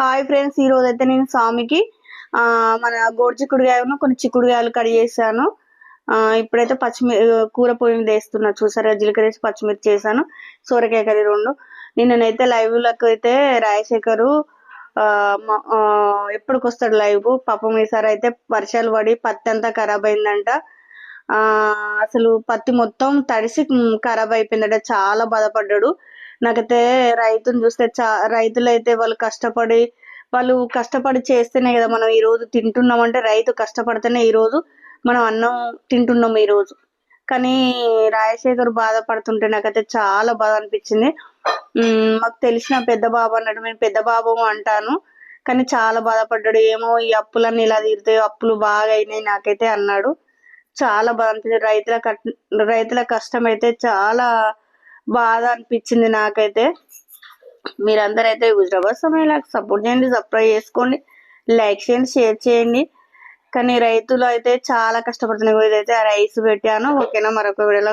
Hi friends ఈ రోజు అయితే నేను స్వామికి ఆ మన గోడు చిక్కుడుగాయను కొన్ని చిక్కుడుగాయలు కట్ చేశాను. ఆ ఇప్పుడైతే పచ్చిమి కూర పొయ్యి మీద వేస్తున్నా. చూసారా జీలకర్ర వేసి పచ్చిమిర్చి చేశాను. సోరకాయ కర్రీ రెండు. నిన్ననైతే లైవ్లకు అయితే రాజశేఖరు ఆ లైవ్ పాపం ఈసారి అయితే వర్షాలు పడి పత్తి అంతా ఖరాబ్ అయిందంట. అసలు పత్తి మొత్తం తడిసి ఖరాబ్ అయిపోయిందట. చాలా బాధపడ్డాడు. నాకైతే రైతుని చూస్తే చా రైతులైతే వాళ్ళు కష్టపడి వాళ్ళు కష్టపడి చేస్తేనే కదా మనం ఈరోజు తింటున్నాం అంటే రైతు కష్టపడితేనే ఈరోజు మనం అన్నం తింటున్నాం ఈరోజు కానీ రాజశేఖర్ బాధపడుతుంటే నాకైతే చాలా బాధ అనిపించింది. మాకు తెలిసిన పెద్ద బాబు అన్నట్టు మేము పెద్ద బాబు అంటాను. కానీ చాలా బాధపడ్డాడు. ఏమో ఈ అప్పులన్నీ ఇలా తీరుతాయో అప్పులు బాగా అయినాయి నాకైతే అన్నాడు. చాలా బాధ అనిపించింది రైతుల కట్- రైతుల కష్టం అయితే చాలా బాధ అనిపించింది నాకైతే. మీరందరూ అయితే హుజరాబాద్ సమయాలకు సపోర్ట్ చేయండి సబ్స్క్రైబ్ చేసుకోండి లైక్ చేయండి షేర్ చేయండి. కానీ రైతులు అయితే చాలా కష్టపడుతున్నాయి ఇదైతే రైస్ పెట్టాను. ఓకేనా? మరొక వీడియోలో